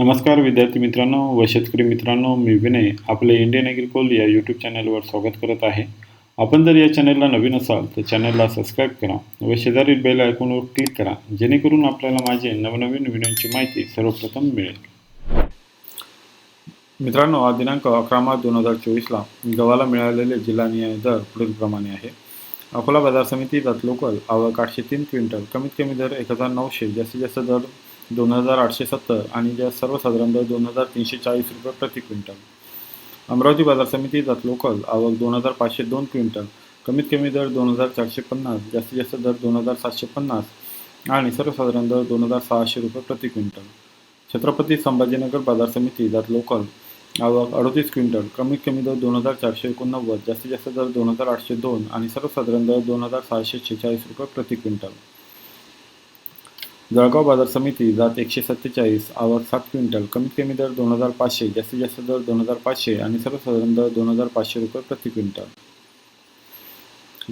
नमस्कार विद्यार्थी मित्रांनो व शेतकरी मित्रांनो मी विनय आपले इंडियन ॲग्रिकोल या यूट्यूब चॅनलवर स्वागत करत आहे. आपण जर या चॅनलला नवीन असाल तर चॅनलला सबस्क्राईब करा व शेजारील बेल आयकॉनवर क्लिक करा जेणेकरून आपल्याला माझे नवनवीन व्हिडिओची माहिती सर्वप्रथम मिळेल. मित्रांनो आज दिनांक अकरा मार्च दोन हजार चोवीसला गव्हाला मिळालेले जिल्हा न्याय दर पुढीलप्रमाणे आहे. अकोला बाजार समिती जात लोकल आवक आठशे तीन क्विंटल कमीत कमी दर एक हजार नऊशे जास्तीत जास्त दर दोन हजार आठशे सत्तर आणि ज्या सर्वसाधारण दर दोन हजार तीनशे चाळीस रुपये प्रति क्विंटल. अमरावती बाजार समिती जात लोकल आवक दोन हजार पाचशे दोन क्विंटल कमीत कमी दर दोन हजार चारशे पन्नास जास्तीत जास्त दर दोन हजार सातशे पन्नास आणि सर्वसाधारण दर दोन हजार सहाशे रुपये प्रति क्विंटल. छत्रपती संभाजीनगर बाजार समिती जात लोकल आवक अडतीस क्विंटल कमीत कमी दर दोन हजार चारशे एकोणनव्वद जास्तीत जास्त दर दोन हजार आठशे दोन आणि सर्वसाधारण दर दोन हजार सहाशे शेहेचाळीस रुपये प्रति क्विंटल. जळगाव बाजार समिती जात एकशे सत्तेचाळीस आवक सात क्विंटल कमीत कमी दर दोन हजार पाचशे जास्तीत जास्त दर दोन हजार पाचशे आणि सर्वसाधारण दर दोन हजार पाचशे रुपये प्रति क्विंटल.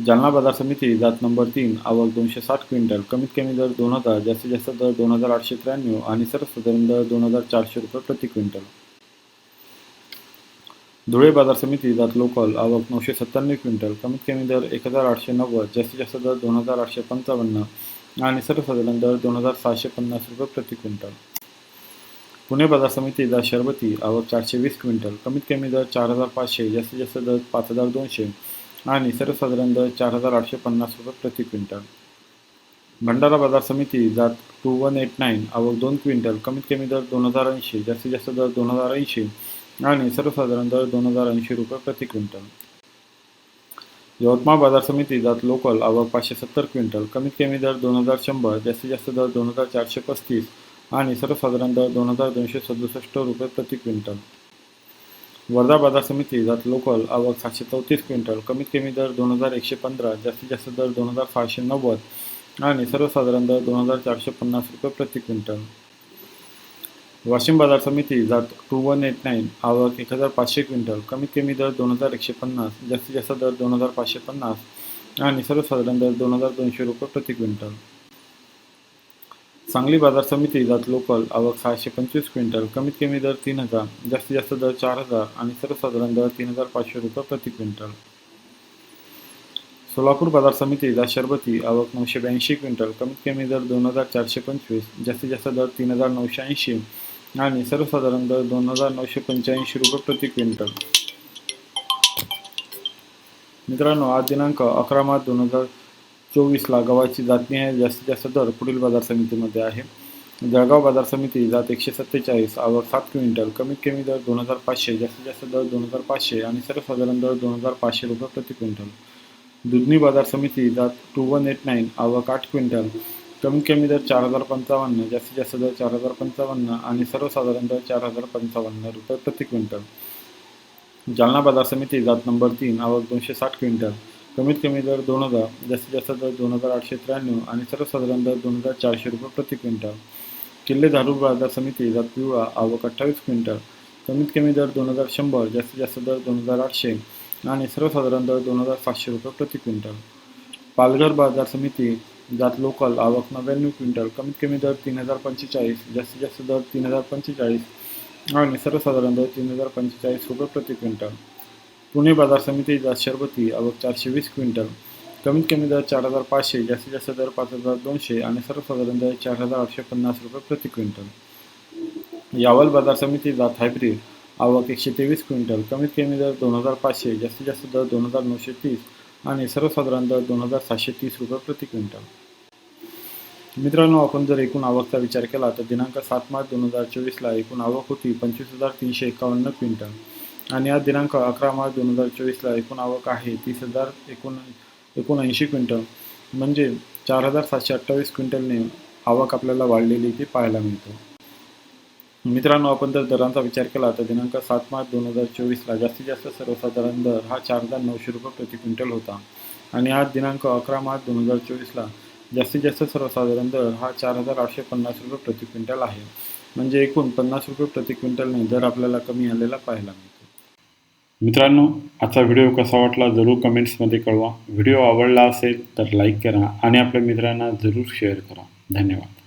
जालना बाजार समिती जात नंबर तीन आवक दोनशे साठ क्विंटल कमीत कमी दर दोन हजार जास्तीत जास्त दर दोन हजार आठशे त्र्याण्णव आणि सर्वसाधारण दर दोन हजार चारशे रुपये प्रति क्विंटल. धुळे बाजार समिती जात लोकल आवक नऊशे सत्त्याण्णव क्विंटल कमीत कमी दर एक हजार आठशे नव्वद जास्तीत जास्त दर दोन हजार आठशे पंचावन्न आणि सर्वसाधारण दर दोन हजार सहाशे पन्नास रुपये प्रति क्विंटल. पुणे बाजार समिती जात शरबती आवक चारशे वीस क्विंटल. कमीत कमी दर चार हजार पाचशे जास्तीत जास्त दर पाच हजार दोनशे आणि सर्वसाधारण दर चार हजार आठशे पन्नास रुपये प्रति क्विंटल. भंडारा बाजार समिती जात टू वन एट नाईन आवक दोन क्विंटल. कमीत कमी दर दोन हजार ऐंशी जास्तीत जास्त दर दोन हजार ऐंशी आणि सर्वसाधारण दर दोन हजार ऐंशी रुपये प्रति क्विंटल. यवतमाळ बाजार समिती जात लोकल आवक पाचशे सत्तर क्विंटल कमीत कमी दर दोन हजार शंभर जास्तीत जास्त दर दोन हजार चारशे पस्तीस आणि सर्वसाधारण दर दोन हजार दोनशे सदुसष्ट रुपये प्रति क्विंटल. वर्धा बाजार समिती जात लोकल आवक सातशे चौतीस क्विंटल कमीत कमी दर दोन हजार एकशे पंधरा जास्तीत जास्त दर दोन हजार सहाशे नव्वद आणि सर्वसाधारण दर दोन हजार चारशे पन्नास रुपये प्रति क्विंटल. वाशिम बाजार समिती जात टू वन एट नाईन आवक एक हजार पाचशे क्विंटल. कमीत कमी दर दोन हजार एकशे पन्नास जास्तीत जास्त दर दोन हजार पाचशे पन्नास आणि सर्वसाधारण दर दोन हजार दोनशे रुपये प्रति क्विंटल. सांगली बाजार समिती जात लोकल आवक सहाशे पंचवीस क्विंटल. कमीत कमी दर तीन हजार जास्तीत जास्त दर चार हजार आणि सर्वसाधारण दर तीन हजार पाचशे रुपये प्रति क्विंटल. सोलापूर बाजार समिती जात शरबती आवक नऊशे ब्याऐंशी क्विंटल. कमीत कमी दर दोन हजार चारशे पंचवीस जास्तीत जास्त दर तीन हजार नऊशे ऐंशी आणि सर्वसाधारण दर दोन हजार नऊशे पंच्याऐंशी रुपये प्रति क्विंटल. मित्रांनो आज दिनांक अकरा मार्च दोन हजार चोवीसला गव्हाची जातनी आहे जास्तीत जास्त दर पुढील बाजार समितीमध्ये आहे. जळगाव बाजार समिती जात एकशे सत्तेचाळीस आवक सात क्विंटल कमीत कमी दर दोन हजार पाचशे जास्तीत जास्त दर दोन हजार पाचशे आणि सर्वसाधारण दर दोन हजार पाचशे रुपये प्रति क्विंटल. दुधनी बाजार समिती जात टू वन एट नाईन आवक आठ क्विंटल कमीत कमी दर चार हजार पंचावन्न जास्तीत जास्त दर चार हजार पंचावन्न आणि सर्वसाधारण दर चार हजार पंचावन्न रुपये प्रति क्विंटल. जालना बाजार समिती जात नंबर तीन आवक दोनशे साठ क्विंटल. कमीत कमी दर दोन हजार जास्तीत जास्त दर दोन हजार आठशे त्र्याण्णव आणि सर्वसाधारण दर दोन हजार चारशे रुपये प्रति क्विंटल. किल्ले धारू बाजार समिती जात पिवळा आवक अठ्ठावीस क्विंटल. कमीत कमी दर दोन हजार शंभर जास्तीत जास्त दर दोन हजार आठशे आणि सर्वसाधारण दर दोन हजार सातशे रुपये प्रति क्विंटल. पालघर बाजार समिती जात लोकल आवक नव्याण्णव क्विंटल कमीत कमी दर तीन हजार पंचेचाळीस जास्तीत जास्त दर तीन हजार पंचेचाळीस आणि सर्वसाधारण दर तीन हजार पंचेचाळीस रुपये प्रति क्विंटल पुणे बाजार समिती जात शरबती आवक चारशे वीस क्विंटल कमीत कमी दर चार हजार पाचशे जास्तीत जास्त दर पाच हजार दोनशे आणि सर्वसाधारण दर चार हजार आठशे पन्नास रुपये प्रति क्विंटल यावल बाजार समिती जात हायब्रिड आवक एकशे तेवीस क्विंटल कमीत कमी दर दोन हजार पाचशे जास्तीत जास्त दर दोन हजार नऊशे तीस आणि सर्वसाधारण दर दोन हजार सातशे तीस रुपये प्रति क्विंटल. मित्रांनो आपण जर एकूण आवकचा विचार केला तर दिनांक सात मार्च दोन हजार चोवीसला एकूण आवक होती पंचवीस हजार तीनशे एकावन्न क्विंटल. आणि आज दिनांक अकरा मार्च दोन हजार चोवीसला एकूण आवक आहे तीस हजार एकूण एकोणऐंशी क्विंटल. म्हणजे चार हजार सातशे अठ्ठावीस क्विंटलने आवक आपल्याला वाढलेली ती पाहायला मिळतो. मित्रांनो आपण जर दरांचा विचार केला तर दिनांक सात मार्च दोन हजार चोवीसला जास्तीत जास्त सर्वसाधारण दर हा चार हजार नऊशे रुपये प्रति क्विंटल होता. आणि आज दिनांक अकरा मार्च दोन हजार चोवीसला जास्तीत जास्त सर्वसाधारण दर हा चार हजार आठशे पन्नास रुपये प्रति क्विंटल आहे. म्हणजे एकूण पन्नास रुपये प्रति क्विंटलने दर आपल्याला कमी आलेला पाहायला मिळतो. मित्रांनो आजचा व्हिडिओ कसा वाटला जरूर कमेंट्समध्ये कळवा. व्हिडिओ आवडला असेल तर लाईक करा आणि आपल्या मित्रांना जरूर शेअर करा. धन्यवाद.